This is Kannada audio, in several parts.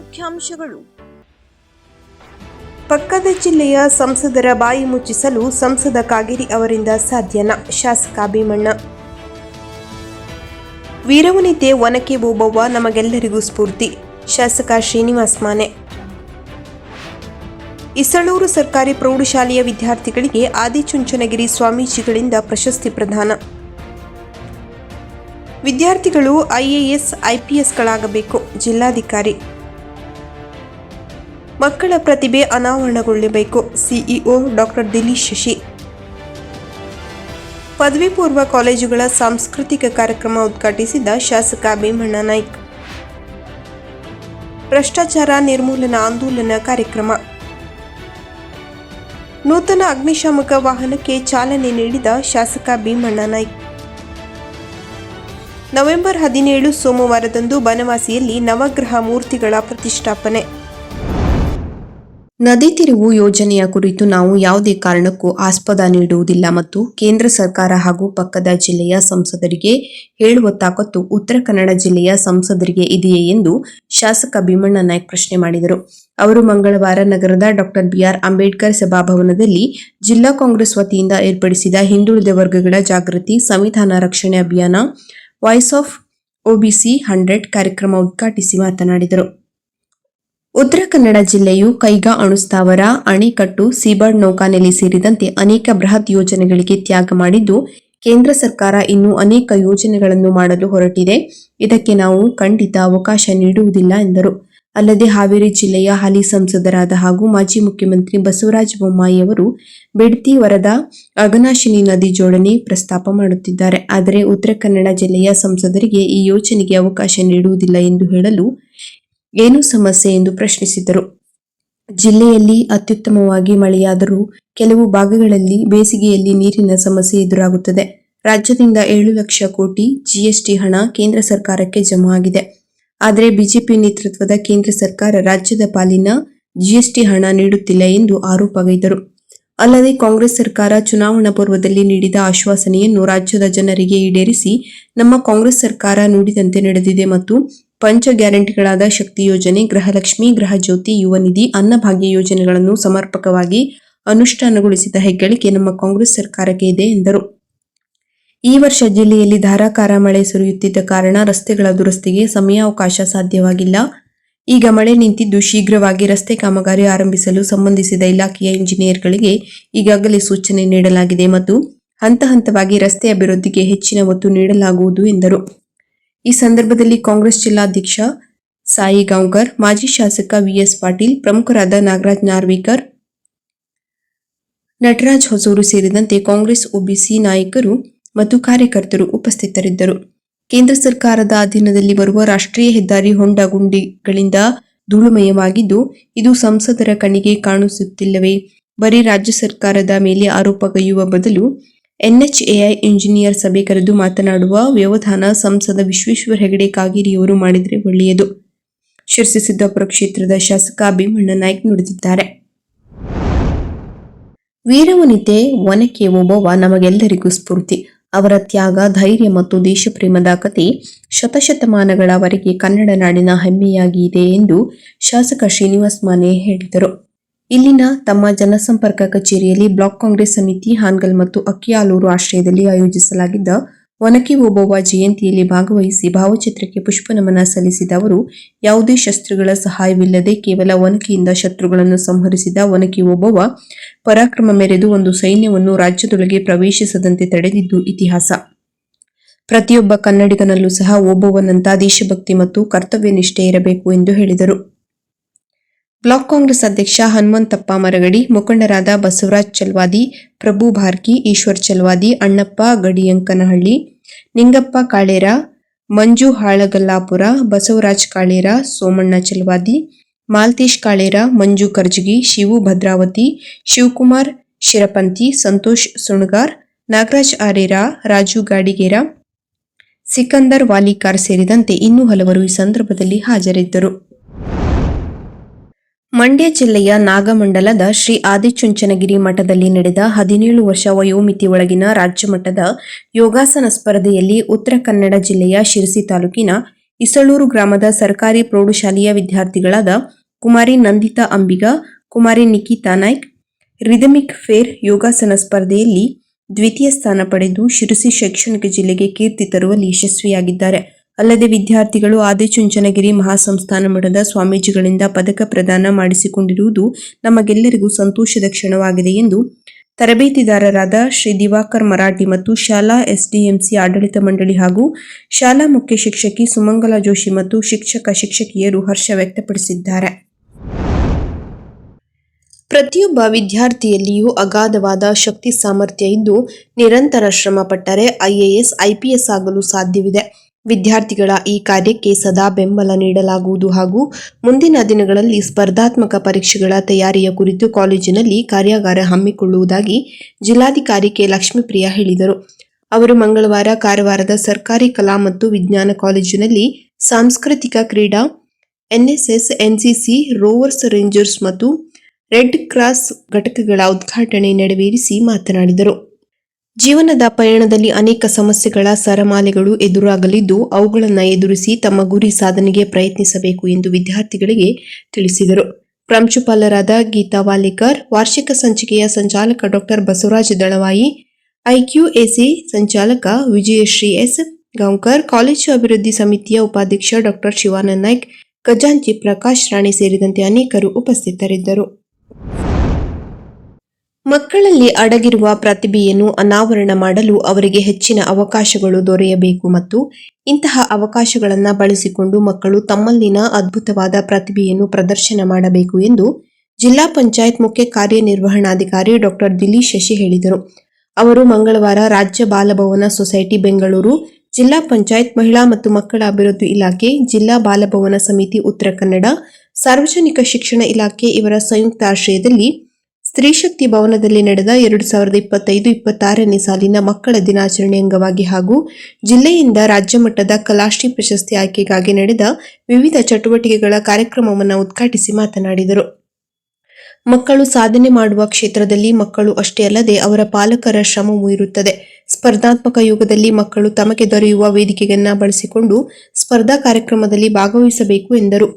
ಮುಖ್ಯಾಂಶಗಳು. ಪಕ್ಕದ ಜಿಲ್ಲೆಯ ಸಂಸದರ ಬಾಯಿ ಮುಚ್ಚಿಸಲು ಸಂಸದ ಕಾಗೇರಿ ಅವರಿಂದ ಸಾಧ್ಯನ, ಶಾಸಕ ಭೀಮಣ್ಣ. ವೀರವನಿತೆ ಒನಕೆ ಓಬವ್ವ ನಮಗೆಲ್ಲರಿಗೂ ಸ್ಫೂರ್ತಿ, ಶಾಸಕ ಶ್ರೀನಿವಾಸ್ ಮಾನೆ. ಇಸಳೂರು ಸರ್ಕಾರಿ ಪ್ರೌಢಶಾಲೆಯ ವಿದ್ಯಾರ್ಥಿಗಳಿಗೆ ಆದಿಚುಂಚನಗಿರಿ ಸ್ವಾಮೀಜಿಗಳಿಂದ ಪ್ರಶಸ್ತಿ ಪ್ರದಾನ. ವಿದ್ಯಾರ್ಥಿಗಳು ಐಎಎಸ್, ಐಪಿಎಸ್ಗಳಾಗಬೇಕು, ಜಿಲ್ಲಾಧಿಕಾರಿ. ಮಕ್ಕಳ ಪ್ರತಿಭೆ ಅನಾವರಣಗೊಳ್ಳಬೇಕು. CEO doctor Dileesh Shashi. ಪದವಿ ಪೂರ್ವ ಕಾಲೇಜುಗಳ ಸಾಂಸ್ಕೃತಿಕ ಕಾರ್ಯಕ್ರಮ ಉದ್ಘಾಟಿಸಿದ ಶಾಸಕ ಭೀಮಣ್ಣ ನಾಯ್ಕ್. ಭ್ರಷ್ಟಾಚಾರ ನಿರ್ಮೂಲನಾ ಆಂದೋಲನ ಕಾರ್ಯಕ್ರಮ. ನೂತನ ಅಗ್ನಿಶಾಮಕ ವಾಹನಕ್ಕೆ ಚಾಲನೆ ನೀಡಿದ ಶಾಸಕ ಭೀಮಣ್ಣ ನಾಯ್ಕ್. ನವೆಂಬರ್ ಹದಿನೇಳು ಸೋಮವಾರದಂದು ಬನವಾಸಿಯಲ್ಲಿ ನವಗ್ರಹ ಮೂರ್ತಿಗಳ ಪ್ರತಿಷ್ಠಾಪನೆ. ನದಿ ತಿರುವು ಯೋಜನೆಯ ಕುರಿತು ನಾವು ಯಾವುದೇ ಕಾರಣಕ್ಕೂ ಆಸ್ಪದ ನೀಡುವುದಿಲ್ಲ ಮತ್ತು ಕೇಂದ್ರ ಸರ್ಕಾರ ಹಾಗೂ ಪಕ್ಕದ ಜಿಲ್ಲೆಯ ಸಂಸದರಿಗೆ ಹೇಳುವ ತಾಕತ್ತು ಉತ್ತರ ಕನ್ನಡ ಜಿಲ್ಲೆಯ ಸಂಸದರಿಗೆ ಇದೆಯೇ ಎಂದು ಶಾಸಕ ಭೀಮಣ್ಣ ನಾಯ್ಕ ಪ್ರಶ್ನೆ ಮಾಡಿದರು. ಅವರು ಮಂಗಳವಾರ ನಗರದ ಡಾಕ್ಟರ್ ಬಿಆರ್ ಅಂಬೇಡ್ಕರ್ ಸಭಾಭವನದಲ್ಲಿ ಜಿಲ್ಲಾ ಕಾಂಗ್ರೆಸ್ ವತಿಯಿಂದ ಏರ್ಪಡಿಸಿದ ಹಿಂದುಳಿದ ವರ್ಗಗಳ ಜಾಗೃತಿ ಸಂವಿಧಾನ ರಕ್ಷಣೆ ಅಭಿಯಾನ ವಾಯ್ಸ್ ಆಫ್ ಒಬಿಸಿ ಹಂಡ್ರೆಡ್ ಕಾರ್ಯಕ್ರಮ ಉದ್ಘಾಟಿಸಿ ಮಾತನಾಡಿದರು. ಉತ್ತರ ಕನ್ನಡ ಜಿಲ್ಲೆಯು ಕೈಗಾ ಅಣುಸ್ಥಾವರ ಅಣೆಕಟ್ಟು, ಸೀಬರ್ಡ್ ನೌಕಾನೆಲೆ ಸೇರಿದಂತೆ ಅನೇಕ ಬೃಹತ್ ಯೋಜನೆಗಳಿಗೆ ತ್ಯಾಗ ಮಾಡಿದ್ದು, ಕೇಂದ್ರ ಸರ್ಕಾರ ಇನ್ನೂ ಅನೇಕ ಯೋಜನೆಗಳನ್ನು ಮಾಡಲು ಹೊರಟಿದೆ. ಇದಕ್ಕೆ ನಾವು ಖಂಡಿತ ಅವಕಾಶ ನೀಡುವುದಿಲ್ಲ ಎಂದರು. ಅಲ್ಲದೆ ಹಾವೇರಿ ಜಿಲ್ಲೆಯ ಹಾಲಿ ಸಂಸದರಾದ ಹಾಗೂ ಮಾಜಿ ಮುಖ್ಯಮಂತ್ರಿ ಬಸವರಾಜ ಬೊಮ್ಮಾಯಿ ಅವರು ಬಿಡ್ತಿ ವರದ ಅಗನಾಶಿನಿ ನದಿ ಜೋಡಣೆ ಪ್ರಸ್ತಾಪ ಮಾಡುತ್ತಿದ್ದಾರೆ. ಆದರೆ ಉತ್ತರ ಕನ್ನಡ ಜಿಲ್ಲೆಯ ಸಂಸದರಿಗೆ ಈ ಯೋಜನೆಗೆ ಅವಕಾಶ ನೀಡುವುದಿಲ್ಲ ಎಂದು ಹೇಳಲು ಏನು ಸಮಸ್ಯೆ ಎಂದು ಪ್ರಶ್ನಿಸಿದರು. ಜಿಲ್ಲೆಯಲ್ಲಿ ಅತ್ಯುತ್ತಮವಾಗಿ ಮಳೆಯಾದರೂ ಕೆಲವು ಭಾಗಗಳಲ್ಲಿ ಬೇಸಿಗೆಯಲ್ಲಿ ನೀರಿನ ಸಮಸ್ಯೆ ಎದುರಾಗುತ್ತದೆ. ರಾಜ್ಯದಿಂದ ಏಳು ಲಕ್ಷ ಕೋಟಿ ಜಿಎಸ್ಟಿ ಹಣ ಕೇಂದ್ರ ಸರ್ಕಾರಕ್ಕೆ ಜಮಾ ಆಗಿದೆ. ಆದರೆ ಬಿಜೆಪಿ ನೇತೃತ್ವದ ಕೇಂದ್ರ ಸರ್ಕಾರ ರಾಜ್ಯದ ಪಾಲಿನ ಜಿಎಸ್ಟಿ ಹಣ ನೀಡುತ್ತಿಲ್ಲ ಎಂದು ಆರೋಪಗೈದರು ಅಲ್ಲದೆ ಕಾಂಗ್ರೆಸ್ ಸರ್ಕಾರ ಚುನಾವಣಾ ಪೂರ್ವದಲ್ಲಿ ನೀಡಿದ ಆಶ್ವಾಸನೆಯನ್ನು ರಾಜ್ಯದ ಜನರಿಗೆ ಈಡೇರಿಸಿ ನಮ್ಮ ಕಾಂಗ್ರೆಸ್ ಸರ್ಕಾರ ನುಡಿದಂತೆ ನಡೆದಿದೆ ಮತ್ತು ಪಂಚ ಗ್ಯಾರಂಟಿಗಳಾದ ಶಕ್ತಿ ಯೋಜನೆ, ಗೃಹಲಕ್ಷ್ಮಿ, ಗೃಹಜ್ಯೋತಿ, ಯುವ ನಿಧಿ ಅನ್ನಭಾಗ್ಯ ಯೋಜನೆಗಳನ್ನು ಸಮರ್ಪಕವಾಗಿ ಅನುಷ್ಠಾನಗೊಳಿಸಿದ ಹೆಗ್ಗಳಿಕೆ ನಮ್ಮ ಕಾಂಗ್ರೆಸ್ ಸರ್ಕಾರಕ್ಕೆ ಇದೆ, ಎಂದರು. ಈ ವರ್ಷ ಜಿಲ್ಲೆಯಲ್ಲಿ ಧಾರಾಕಾರ ಮಳೆ ಸುರಿಯುತ್ತಿದ್ದ ಕಾರಣ ರಸ್ತೆಗಳ ದುರಸ್ತಿಗೆ ಸಮಯಾವಕಾಶ ಸಾಧ್ಯವಾಗಿಲ್ಲ. ಈಗ ಮಳೆ ನಿಂತಿದ್ದು ಶೀಘ್ರವಾಗಿ ರಸ್ತೆ ಕಾಮಗಾರಿ ಆರಂಭಿಸಲು ಸಂಬಂಧಿಸಿದ ಇಲಾಖೆಯ ಇಂಜಿನಿಯರ್ಗಳಿಗೆ ಈಗಾಗಲೇ ಸೂಚನೆ ನೀಡಲಾಗಿದೆ ಮತ್ತು ಹಂತ ಹಂತವಾಗಿ ರಸ್ತೆ ಅಭಿವೃದ್ಧಿಗೆ ಹೆಚ್ಚಿನ ಒತ್ತು ನೀಡಲಾಗುವುದು, ಎಂದರು. ಈ ಸಂದರ್ಭದಲ್ಲಿ ಕಾಂಗ್ರೆಸ್ ಜಿಲ್ಲಾಧ್ಯಕ್ಷ ಸಾಯಿ ಗಾಂವ್ಕರ್, ಮಾಜಿ ಶಾಸಕ ವಿಎಸ್ ಪಾಟೀಲ್, ಪ್ರಮುಖರಾದ ನಾಗರಾಜ್ ನಾರ್ವಿಕರ್, ನಟರಾಜ್ ಹೊಸೂರು ಸೇರಿದಂತೆ ಕಾಂಗ್ರೆಸ್ ಒಬಿಸಿ ನಾಯಕರು ಮತ್ತು ಕಾರ್ಯಕರ್ತರು ಉಪಸ್ಥಿತರಿದ್ದರು. ಕೇಂದ್ರ ಸರ್ಕಾರದ ಅಧೀನದಲ್ಲಿ ಬರುವ ರಾಷ್ಟ್ರೀಯ ಹೆದ್ದಾರಿ ಹೊಂಡ ಗುಂಡಿಗಳಿಂದ ಧೂಳುಮಯವಾಗಿದ್ದು, ಇದು ಸಂಸದರ ಕಣ್ಣಿಗೆ ಕಾಣಿಸುತ್ತಿಲ್ಲವೇ? ಬರೀ ರಾಜ್ಯ ಸರ್ಕಾರದ ಮೇಲೆ ಆರೋಪಗೈಯುವ ಬದಲು ಎನ್ಎಚ್ಎಐ ಇಂಜಿನಿಯರ್ ಸಭೆ ಕರೆದು ಮಾತನಾಡುವ ವ್ಯವಧಾನ ಸಂಸದ ವಿಶ್ವೇಶ್ವರ ಹೆಗಡೆ ಕಾಗೇರಿಯವರು ಮಾಡಿದರೆ ಒಳ್ಳೆಯದು. ಶಿರಸಿ ಸಿದ್ದಾಪುರ ಕ್ಷೇತ್ರದ ಶಾಸಕ ಭೀಮಣ್ಣ ನಾಯ್ಕ್ ನುಡಿದಿದ್ದಾರೆ. ವೀರವನಿತೆ ಒನಕೆ ಓಬವ್ವ ನಮಗೆಲ್ಲರಿಗೂ ಸ್ಫೂರ್ತಿ. ಅವರ ತ್ಯಾಗ, ಧೈರ್ಯ ಮತ್ತು ದೇಶಪ್ರೇಮದ ಕತೆ ಶತಶತಮಾನಗಳವರೆಗೆ ಕನ್ನಡ ನಾಡಿನ ಹೆಮ್ಮೆಯಾಗಿದೆ ಎಂದು ಶಾಸಕ ಶ್ರೀನಿವಾಸ್ ಮಾನೆ ಹೇಳಿದರು. ಇಲ್ಲಿನ ತಮ್ಮ ಜನಸಂಪರ್ಕ ಕಚೇರಿಯಲ್ಲಿ ಬ್ಲಾಕ್ ಕಾಂಗ್ರೆಸ್ ಸಮಿತಿ, ಹಾನ್ಗಲ್ ಮತ್ತು ಅಕ್ಕಿಯಾಲೂರು ಆಶ್ರಯದಲ್ಲಿ ಆಯೋಜಿಸಲಾಗಿದ್ದ ಒನಕೆ ಓಬವ್ವ ಜಯಂತಿಯಲ್ಲಿ ಭಾಗವಹಿಸಿ ಭಾವಚಿತ್ರಕ್ಕೆ ಪುಷ್ಪನಮನ ಸಲ್ಲಿಸಿದ ಅವರು, ಯಾವುದೇ ಶಸ್ತ್ರಗಳ ಸಹಾಯವಿಲ್ಲದೆ ಕೇವಲ ಒನಕೆಯಿಂದ ಶತ್ರುಗಳನ್ನು ಸಂಹರಿಸಿದ ಒನಕೆ ಓಬವ್ವ ಪರಾಕ್ರಮ ಮೆರೆದು ಒಂದು ಸೈನ್ಯವನ್ನು ರಾಜ್ಯದೊಳಗೆ ಪ್ರವೇಶಿಸದಂತೆ ತಡೆದಿದ್ದು ಇತಿಹಾಸ. ಪ್ರತಿಯೊಬ್ಬ ಕನ್ನಡಿಗನಲ್ಲೂ ಸಹ ಓಬವ್ವನಂತ ದೇಶಭಕ್ತಿ ಮತ್ತು ಕರ್ತವ್ಯ ನಿಷ್ಠೆ ಇರಬೇಕು ಎಂದು ಹೇಳಿದರು. ಬ್ಲಾಕ್ ಕಾಂಗ್ರೆಸ್ ಅಧ್ಯಕ್ಷ ಹನುಮಂತಪ್ಪ ಮರಗಡಿ, ಮುಖಂಡರಾದ ಬಸವರಾಜ್ ಚಲ್ವಾದಿ, ಪ್ರಭು ಭಾರ್ಕಿ, ಈಶ್ವರ್ ಚಲ್ವಾದಿ, ಅಣ್ಣಪ್ಪ ಗಡಿಯಂಕನಹಳ್ಳಿ, ನಿಂಗಪ್ಪ ಕಾಳೇರ, ಮಂಜು ಹಾಳಗಲ್ಲಾಪುರ, ಬಸವರಾಜ್ ಕಾಳೇರ, ಸೋಮಣ್ಣ ಚಲ್ವಾದಿ, ಮಾಲ್ತೇಶ್ ಕಾಳೇರ, ಮಂಜು ಕರ್ಜಗಿ, ಶಿವು ಭದ್ರಾವತಿ, ಶಿವಕುಮಾರ್ ಶಿರಪಂತಿ ಸಂತೋಷ್ ಸುಣಗಾರ್, ನಾಗರಾಜ್ ಆರೇರ, ರಾಜು ಗಾಡಿಗೇರ, ಸಿಕಂದರ್ ವಾಲಿಕಾರ್ ಸೇರಿದಂತೆ ಇನ್ನೂ ಹಲವರು ಈ ಸಂದರ್ಭದಲ್ಲಿ ಹಾಜರಿದ್ದರು. ಮಂಡ್ಯ ಜಿಲ್ಲೆಯ ನಾಗಮಂಡಲದ ಶ್ರೀ ಆದಿಚುಂಚನಗಿರಿ ಮಠದಲ್ಲಿ ನಡೆದ ಹದಿನೇಳು ವರ್ಷ ವಯೋಮಿತಿ ಒಳಗಿನ ರಾಜ್ಯ ಮಟ್ಟದ ಯೋಗಾಸನ ಸ್ಪರ್ಧೆಯಲ್ಲಿ ಉತ್ತರ ಕನ್ನಡ ಜಿಲ್ಲೆಯ ಶಿರಸಿ ತಾಲೂಕಿನ ಇಸಳೂರು ಗ್ರಾಮದ ಸರ್ಕಾರಿ ಪ್ರೌಢಶಾಲೆಯ ವಿದ್ಯಾರ್ಥಿಗಳಾದ ಕುಮಾರಿ ನಂದಿತಾ ಅಂಬಿಗ, ಕುಮಾರಿ ನಿಕಿತಾ ನಾಯ್ಕ್, ರಿದಮಿಕ್ ಫೇರ್ ಯೋಗಾಸನ ಸ್ಪರ್ಧೆಯಲ್ಲಿ ದ್ವಿತೀಯ ಸ್ಥಾನ ಪಡೆದು ಶಿರಸಿ ಶೈಕ್ಷಣಿಕ ಜಿಲ್ಲೆಗೆ ಕೀರ್ತಿ ತರುವಲ್ಲಿ ಯಶಸ್ವಿಯಾಗಿದ್ದಾರೆ. ಅಲ್ಲದೆ ವಿದ್ಯಾರ್ಥಿಗಳು ಆದಿಚುಂಚನಗಿರಿ ಮಹಾಸಂಸ್ಥಾನ ಮಠದ ಸ್ವಾಮೀಜಿಗಳಿಂದ ಪದಕ ಪ್ರದಾನ ಮಾಡಿಸಿಕೊಂಡಿರುವುದು ನಮಗೆಲ್ಲರಿಗೂ ಸಂತೋಷದ ಕ್ಷಣವಾಗಿದೆ ಎಂದು ತರಬೇತಿದಾರರಾದ ಶ್ರೀ ದಿವಾಕರ್ ಮರಾಠಿ ಮತ್ತು ಶಾಲಾ ಎಸ್ಡಿಎಂಸಿ ಆಡಳಿತ ಮಂಡಳಿ ಹಾಗೂ ಶಾಲಾ ಮುಖ್ಯ ಶಿಕ್ಷಕಿ ಸುಮಂಗಲ ಜೋಶಿ ಮತ್ತು ಶಿಕ್ಷಕ ಶಿಕ್ಷಕಿಯರು ಹರ್ಷ ವ್ಯಕ್ತಪಡಿಸಿದ್ದಾರೆ. ಪ್ರತಿಯೊಬ್ಬ ವಿದ್ಯಾರ್ಥಿಯಲ್ಲಿಯೂ ಅಗಾಧವಾದ ಶಕ್ತಿ ಸಾಮರ್ಥ್ಯ ಇದ್ದು ನಿರಂತರ ಶ್ರಮಪಟ್ಟರೆ ಐಎಎಸ್, ಐಪಿಎಸ್ ಆಗಲು ಸಾಧ್ಯವಿದೆ. ವಿದ್ಯಾರ್ಥಿಗಳ ಈ ಕಾರ್ಯಕ್ಕೆ ಸದಾ ಬೆಂಬಲ ನೀಡಲಾಗುವುದು ಹಾಗೂ ಮುಂದಿನ ದಿನಗಳಲ್ಲಿ ಸ್ಪರ್ಧಾತ್ಮಕ ಪರೀಕ್ಷೆಗಳ ತಯಾರಿಯ ಕುರಿತು ಕಾಲೇಜಿನಲ್ಲಿ ಕಾರ್ಯಾಗಾರ ಹಮ್ಮಿಕೊಳ್ಳುವುದಾಗಿ ಜಿಲ್ಲಾಧಿಕಾರಿ ಕೆ ಲಕ್ಷ್ಮೀಪ್ರಿಯ ಹೇಳಿದರು. ಅವರು ಮಂಗಳವಾರ ಕಾರವಾರದ ಸರ್ಕಾರಿ ಕಲಾ ಮತ್ತು ವಿಜ್ಞಾನ ಕಾಲೇಜಿನಲ್ಲಿ ಸಾಂಸ್ಕೃತಿಕ ಕ್ರೀಡಾ, ಎನ್ಎಸ್ಎಸ್, ಎನ್ಸಿಸಿ, ರೋವರ್ಸ್ ರೇಂಜರ್ಸ್ ಮತ್ತು ರೆಡ್ ಕ್ರಾಸ್ ಘಟಕಗಳ ಉದ್ಘಾಟನೆ ನೆರವೇರಿಸಿ ಮಾತನಾಡಿದರು. ಜೀವನದ ಪಯಣದಲ್ಲಿ ಅನೇಕ ಸಮಸ್ಯೆಗಳ ಸರಮಾಲೆಗಳು ಎದುರಾಗಲಿದ್ದು, ಅವುಗಳನ್ನು ಎದುರಿಸಿ ತಮ್ಮ ಗುರಿ ಸಾಧನೆಗೆ ಪ್ರಯತ್ನಿಸಬೇಕು ಎಂದು ವಿದ್ಯಾರ್ಥಿಗಳಿಗೆ ತಿಳಿಸಿದರು. ಪ್ರಾಂಶುಪಾಲರಾದ ಗೀತಾ ವಾಲೇಕರ್, ವಾರ್ಷಿಕ ಸಂಚಿಕೆಯ ಸಂಚಾಲಕ ಡಾಕ್ಟರ್ ಬಸವರಾಜ ದಳವಾಯಿ ಐಕ್ಯೂಎಸಿ ಸಂಚಾಲಕ ವಿಜಯಶ್ರೀ ಎಸ್. ಗಾಂವ್ಕರ್, ಕಾಲೇಜು ಅಭಿವೃದ್ಧಿ ಸಮಿತಿಯ ಉಪಾಧ್ಯಕ್ಷ ಡಾಕ್ಟರ್ ಶಿವಾನಂದ್ ನಾಯ್ಕ್, ಖಜಾಂಚಿ ಪ್ರಕಾಶ್ ರಾಣೆ ಸೇರಿದಂತೆ ಅನೇಕರು ಉಪಸ್ಥಿತರಿದ್ದರು. ಮಕ್ಕಳಲ್ಲಿ ಅಡಗಿರುವ ಪ್ರತಿಭೆಯನ್ನು ಅನಾವರಣ ಮಾಡಲು ಅವರಿಗೆ ಹೆಚ್ಚಿನ ಅವಕಾಶಗಳು ದೊರೆಯಬೇಕು ಮತ್ತು ಇಂತಹ ಅವಕಾಶಗಳನ್ನು ಬಳಸಿಕೊಂಡು ಮಕ್ಕಳು ತಮ್ಮಲ್ಲಿನ ಅದ್ಭುತವಾದ ಪ್ರತಿಭೆಯನ್ನು ಪ್ರದರ್ಶನ ಮಾಡಬೇಕು ಎಂದು ಜಿಲ್ಲಾ ಪಂಚಾಯತ್ ಮುಖ್ಯ ಕಾರ್ಯನಿರ್ವಹಣಾಧಿಕಾರಿ ಡಾಕ್ಟರ್ ದಿಲೀಶ್ ಶಶಿ ಹೇಳಿದರು. ಅವರು ಮಂಗಳವಾರ ರಾಜ್ಯ ಬಾಲಭವನ ಸೊಸೈಟಿ ಬೆಂಗಳೂರು, ಜಿಲ್ಲಾ ಪಂಚಾಯತ್ ಮಹಿಳಾ ಮತ್ತು ಮಕ್ಕಳ ಅಭಿವೃದ್ಧಿ ಇಲಾಖೆ, ಜಿಲ್ಲಾ ಬಾಲಭವನ ಸಮಿತಿ ಉತ್ತರ ಕನ್ನಡ, ಸಾರ್ವಜನಿಕ ಶಿಕ್ಷಣ ಇಲಾಖೆ ಇವರ ಸಂಯುಕ್ತ ಆಶ್ರಯದಲ್ಲಿ ಸ್ತ್ರೀಶಕ್ತಿ ಭವನದಲ್ಲಿ ನಡೆದ ಎರಡು ಸಾವಿರದ ಇಪ್ಪತ್ತೈದು ಇಪ್ಪತ್ತಾರನೇ ಸಾಲಿನ ಮಕ್ಕಳ ದಿನಾಚರಣೆ ಅಂಗವಾಗಿ ಹಾಗೂ ಜಿಲ್ಲೆಯಿಂದ ರಾಜ್ಯ ಮಟ್ಟದ ಕಲಾಶ್ರೀ ಪ್ರಶಸ್ತಿ ಆಯ್ಕೆಗಾಗಿ ನಡೆದ ವಿವಿಧ ಚಟುವಟಿಕೆಗಳ ಕಾರ್ಯಕ್ರಮವನ್ನು ಉದ್ಘಾಟಿಸಿ ಮಾತನಾಡಿದರು. ಮಕ್ಕಳು ಸಾಧನೆ ಮಾಡುವ ಕ್ಷೇತ್ರದಲ್ಲಿ ಮಕ್ಕಳು ಅಷ್ಟೇ ಅಲ್ಲದೆ ಅವರ ಪಾಲಕರ ಶ್ರಮವೂ ಇರುತ್ತದೆ. ಸ್ಪರ್ಧಾತ್ಮಕ ಯುಗದಲ್ಲಿ ಮಕ್ಕಳು ತಮಗೆ ದೊರೆಯುವ ವೇದಿಕೆಯನ್ನ ಬಳಸಿಕೊಂಡು ಸ್ಪರ್ಧಾ ಕಾರ್ಯಕ್ರಮದಲ್ಲಿ ಭಾಗವಹಿಸಬೇಕು ಎಂದರು.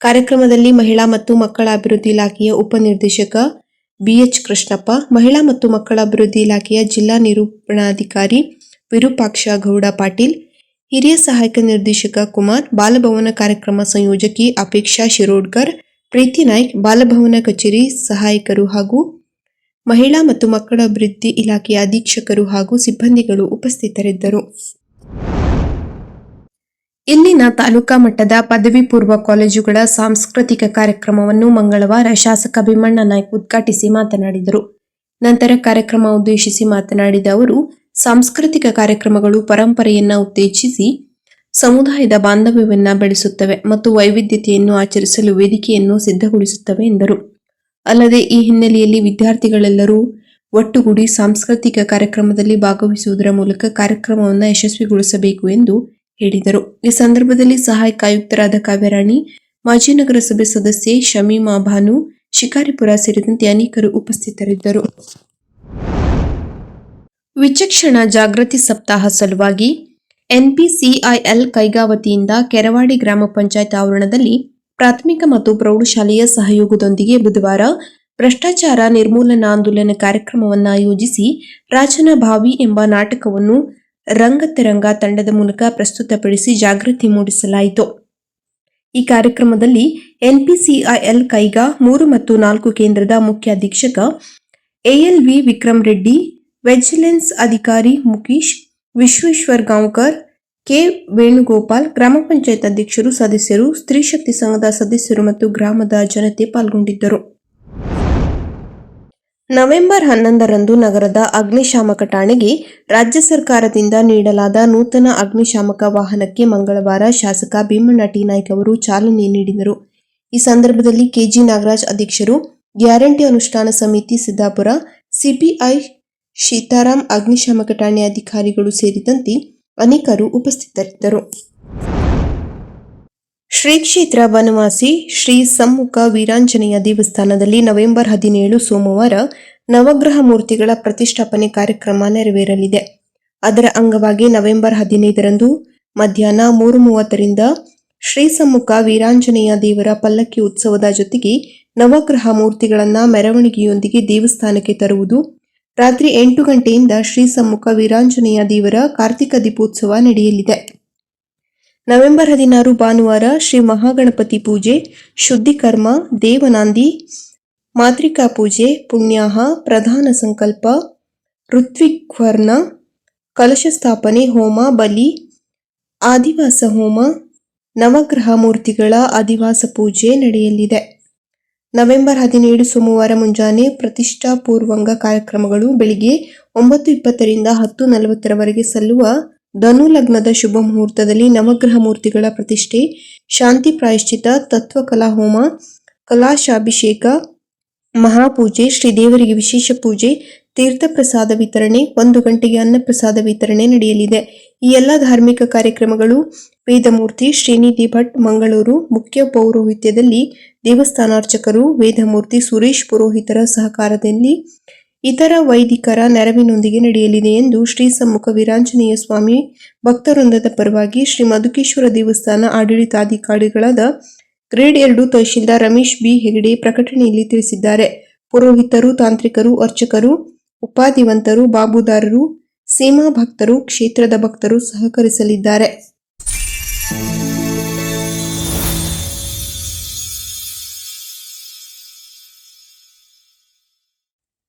ಕಾರ್ಯಕ್ರಮದಲ್ಲಿ ಮಹಿಳಾ ಮತ್ತು ಮಕ್ಕಳ ಅಭಿವೃದ್ಧಿ ಇಲಾಖೆಯ ಉಪನಿರ್ದೇಶಕ ಬಿಎಚ್ ಕೃಷ್ಣಪ್ಪ, ಮಹಿಳಾ ಮತ್ತು ಮಕ್ಕಳ ಅಭಿವೃದ್ಧಿ ಇಲಾಖೆಯ ಜಿಲ್ಲಾ ನಿರೂಪಣಾಧಿಕಾರಿ ವಿರೂಪಾಕ್ಷ ಗೌಡ ಪಾಟೀಲ್, ಹಿರಿಯ ಸಹಾಯಕ ನಿರ್ದೇಶಕ ಕುಮಾರ್, ಬಾಲಭವನ ಕಾರ್ಯಕ್ರಮ ಸಂಯೋಜಕಿ ಅಪೇಕ್ಷಾ ಶಿರೋಡ್ಕರ್, ಪ್ರೀತಿ ನಾಯ್ಕ್, ಬಾಲಭವನ ಕಚೇರಿ ಸಹಾಯಕರು ಹಾಗೂ ಮಹಿಳಾ ಮತ್ತು ಮಕ್ಕಳ ಅಭಿವೃದ್ಧಿ ಇಲಾಖೆಯ ಅಧೀಕ್ಷಕರು ಹಾಗೂ ಸಿಬ್ಬಂದಿಗಳು ಉಪಸ್ಥಿತರಿದ್ದರು. ಇಲ್ಲಿನ ತಾಲೂಕಾ ಮಟ್ಟದ ಪದವಿ ಪೂರ್ವ ಕಾಲೇಜುಗಳ ಸಾಂಸ್ಕೃತಿಕ ಕಾರ್ಯಕ್ರಮವನ್ನು ಮಂಗಳವಾರ ಶಾಸಕ ಭೀಮಣ್ಣ ನಾಯ್ಕ್ ಉದ್ಘಾಟಿಸಿ ಮಾತನಾಡಿದರು. ನಂತರ ಕಾರ್ಯಕ್ರಮ ಉದ್ದೇಶಿಸಿ ಮಾತನಾಡಿದ ಅವರು, ಸಾಂಸ್ಕೃತಿಕ ಕಾರ್ಯಕ್ರಮಗಳು ಪರಂಪರೆಯನ್ನ ಉತ್ತೇಜಿಸಿ ಸಮುದಾಯದ ಬಾಂಧವ್ಯವನ್ನ ಬೆಳೆಸುತ್ತವೆ ಮತ್ತು ವೈವಿಧ್ಯತೆಯನ್ನು ಆಚರಿಸಲು ವೇದಿಕೆಯನ್ನು ಸಿದ್ಧಗೊಳಿಸುತ್ತವೆ ಎಂದರು. ಅಲ್ಲದೆ, ಈ ಹಿನ್ನೆಲೆಯಲ್ಲಿ ವಿದ್ಯಾರ್ಥಿಗಳೆಲ್ಲರೂ ಒಟ್ಟುಗೂಡಿ ಸಾಂಸ್ಕೃತಿಕ ಕಾರ್ಯಕ್ರಮದಲ್ಲಿ ಭಾಗವಹಿಸುವುದರ ಮೂಲಕ ಕಾರ್ಯಕ್ರಮವನ್ನು ಯಶಸ್ವಿಗೊಳಿಸಬೇಕು ಎಂದು ಹೇಳಿದರು. ಈ ಸಂದರ್ಭದಲ್ಲಿ ಸಹಾಯಕ ಆಯುಕ್ತರಾದ ಕಾವ್ಯರಾಣಿ, ಮಾಜಿ ನಗರಸಭೆ ಸದಸ್ಯೆ ಶಮೀಮಾ ಭಾನು, ಶಿಕಾರಿಪುರ ಸೇರಿದಂತೆ ಅನೇಕರು ಉಪಸ್ಥಿತರಿದ್ದರು. ವಿಚಕ್ಷಣ ಜಾಗೃತಿ ಸಪ್ತಾಹ ಸಲುವಾಗಿ ಎನ್ಪಿಸಿಐಎಲ್ ಕೈಗಾವತಿಯಿಂದ ಕೆರವಾಡಿ ಗ್ರಾಮ ಪಂಚಾಯತ್ ಆವರಣದಲ್ಲಿ ಪ್ರಾಥಮಿಕ ಮತ್ತು ಪ್ರೌಢಶಾಲೆಯ ಸಹಯೋಗದೊಂದಿಗೆ ಬುಧವಾರ ಭ್ರಷ್ಟಾಚಾರ ನಿರ್ಮೂಲನಾ ಆಂದೋಲನ ಕಾರ್ಯಕ್ರಮವನ್ನು ಆಯೋಜಿಸಿ ರಾಜನ ಭಾವಿ ಎಂಬ ನಾಟಕವನ್ನು ರಂಗತರಂಗ ತಂಡದ ಮೂಲಕ ಪ್ರಸ್ತುತಪಡಿಸಿ ಜಾಗೃತಿ ಮೂಡಿಸಲಾಯಿತು. ಈ ಕಾರ್ಯಕ್ರಮದಲ್ಲಿ ಎನ್ಪಿಸಿಐಎಲ್ ಕೈಗಾ ಮೂರು ಮತ್ತು ನಾಲ್ಕು ಕೇಂದ್ರದ ಮುಖ್ಯ ಅಧೀಕ್ಷಕ ಎಎಲ್ವಿ ವಿಕ್ರಮ್ ರೆಡ್ಡಿ, ವೆಜಿಲೆನ್ಸ್ ಅಧಿಕಾರಿ ಮುಖೇಶ್ ವಿಶ್ವೇಶ್ವರ್ ಗಾಂವ್ಕರ್, ಕೆ ವೇಣುಗೋಪಾಲ್, ಗ್ರಾಮ ಪಂಚಾಯತ್ ಅಧ್ಯಕ್ಷರು, ಸದಸ್ಯರು, ಸ್ತ್ರೀ ಶಕ್ತಿ ಸಂಘದ ಸದಸ್ಯರು ಮತ್ತು ಗ್ರಾಮದ ಜನತೆ ಪಾಲ್ಗೊಂಡಿದ್ದರು. ನವೆಂಬರ್ ಹನ್ನೊಂದರಂದು ನಗರದ ಅಗ್ನಿಶಾಮಕ ಠಾಣೆಗೆ ರಾಜ್ಯ ಸರ್ಕಾರದಿಂದ ನೀಡಲಾದ ನೂತನ ಅಗ್ನಿಶಾಮಕ ವಾಹನಕ್ಕೆ ಮಂಗಳವಾರ ಶಾಸಕ ಭೀಮಣ್ಣ ಟಿ. ನಾಯ್ಕ ಅವರು ಚಾಲನೆ ನೀಡಿದರು. ಈ ಸಂದರ್ಭದಲ್ಲಿ ಕೆಜಿ ನಾಗರಾಜ್ ಅಧ್ಯಕ್ಷರು ಗ್ಯಾರಂಟಿ ಅನುಷ್ಠಾನ ಸಮಿತಿ ಸಿದ್ದಾಪುರ, ಸಿಪಿಐ ಸೀತಾರಾಮ್ ಅಗ್ನಿಶಾಮಕ ಠಾಣೆ ಅಧಿಕಾರಿಗಳು ಸೇರಿದಂತೆ ಅನೇಕರು ಉಪಸ್ಥಿತರಿದ್ದರು. ಶ್ರೀ ಕ್ಷೇತ್ರ ಬನವಾಸಿ ಶ್ರೀ ಸಮ್ಮುಖ ವೀರಾಂಜನೇಯ ದೇವಸ್ಥಾನದಲ್ಲಿ ನವೆಂಬರ್ ಹದಿನೇಳು ಸೋಮವಾರ ನವಗ್ರಹ ಮೂರ್ತಿಗಳ ಪ್ರತಿಷ್ಠಾಪನೆ ಕಾರ್ಯಕ್ರಮ ನೆರವೇರಲಿದೆ. ಅದರ ಅಂಗವಾಗಿ ನವೆಂಬರ್ ಹದಿನೈದರಂದು ಮಧ್ಯಾಹ್ನ ಮೂರು ಮೂವತ್ತರಿಂದ ಶ್ರೀ ಸಮ್ಮುಖ ವೀರಾಂಜನೇಯ ದೇವರ ಪಲ್ಲಕ್ಕಿ ಉತ್ಸವದ ಜೊತೆಗೆ ನವಗ್ರಹ ಮೂರ್ತಿಗಳನ್ನು ಮೆರವಣಿಗೆಯೊಂದಿಗೆ ದೇವಸ್ಥಾನಕ್ಕೆ ತರುವುದು, ರಾತ್ರಿ ಎಂಟು ಗಂಟೆಯಿಂದ ಶ್ರೀ ಸಮ್ಮುಖ ವೀರಾಂಜನೇಯ ದೇವರ ಕಾರ್ತಿಕ ದೀಪೋತ್ಸವ ನಡೆಯಲಿದೆ. ನವೆಂಬರ್ ಹದಿನಾರು ಭಾನುವಾರ ಶ್ರೀ ಮಹಾಗಣಪತಿ ಪೂಜೆ ಶುದ್ಧಿಕರ್ಮ ದೇವನಾಂದಿ ಮಾತೃಕಾ ಪೂಜೆ, ಪುಣ್ಯಾಹ, ಪ್ರಧಾನ ಸಂಕಲ್ಪ, ಋತ್ವಿಕ್ವರ್ಣ, ಕಲಶ ಸ್ಥಾಪನೆ, ಹೋಮ, ಬಲಿ, ಆದಿವಾಸ ಹೋಮ, ನವಗ್ರಹ ಮೂರ್ತಿಗಳ ಆದಿವಾಸ ಪೂಜೆ ನಡೆಯಲಿದೆ. ನವೆಂಬರ್ ಹದಿನೇಳು ಸೋಮವಾರ ಮುಂಜಾನೆ ಪ್ರತಿಷ್ಠಾಪೂರ್ವಂಗ ಕಾರ್ಯಕ್ರಮಗಳು ಬೆಳಿಗ್ಗೆ ಒಂಬತ್ತು ಇಪ್ಪತ್ತರಿಂದ ಹತ್ತು ನಲವತ್ತರವರೆಗೆ ಸಲ್ಲುವ ಧನು ಲಗ್ನದ ಶುಭ ಮುಹೂರ್ತದಲ್ಲಿ ನವಗ್ರಹ ಮೂರ್ತಿಗಳ ಪ್ರತಿಷ್ಠೆ, ಶಾಂತಿ ಪ್ರಾಯಶ್ಚಿತ ತತ್ವಕಲಾ ಹೋಮ, ಕಲಾಶಾಭಿಷೇಕ, ಮಹಾಪೂಜೆ ಶ್ರೀ ದೇವರಿಗೆ ವಿಶೇಷ ಪೂಜೆ, ತೀರ್ಥ ಪ್ರಸಾದ ವಿತರಣೆ, ಒಂದು ಗಂಟೆಗೆ ಅನ್ನಪ್ರಸಾದ ವಿತರಣೆ ನಡೆಯಲಿದೆ. ಈ ಎಲ್ಲ ಧಾರ್ಮಿಕ ಕಾರ್ಯಕ್ರಮಗಳು ವೇದಮೂರ್ತಿ ಶ್ರೀನಿಧಿ ಭಟ್ ಮಂಗಳೂರು ಮುಖ್ಯ ಪೌರೋಹಿತ್ಯದಲ್ಲಿ ದೇವಸ್ಥಾನಾರ್ಚಕರು, ವೇದಮೂರ್ತಿ ಸುರೇಶ್ ಪುರೋಹಿತರ ಸಹಕಾರದಲ್ಲಿ ಇತರ ವೈದಿಕರ ನೆರವಿನೊಂದಿಗೆ ನಡೆಯಲಿದೆ ಎಂದು ಶ್ರೀ ಸಮ್ಮುಖ ವೀರಾಂಜನೇಯ ಸ್ವಾಮಿ ಭಕ್ತವೃಂದದ ಪರವಾಗಿ ಶ್ರೀ ಮಧುಕೇಶ್ವರ ದೇವಸ್ಥಾನ ಆಡಳಿತಾಧಿಕಾರಿಗಳಾದ ಗ್ರೇಡ್ ಎರಡು ತಹಶೀಲ್ದಾರ್ ರಮೇಶ್ ಬಿ ಹೆಗಡೆ ಪ್ರಕಟಣೆಯಲ್ಲಿ ತಿಳಿಸಿದ್ದಾರೆ. ಪುರೋಹಿತರು, ತಾಂತ್ರಿಕರು, ಅರ್ಚಕರು, ಉಪಾಧಿವಂತರು, ಬಾಬುದಾರರು, ಸೀಮಾ ಭಕ್ತರು, ಕ್ಷೇತ್ರದ ಭಕ್ತರು ಸಹಕರಿಸಲಿದ್ದಾರೆ.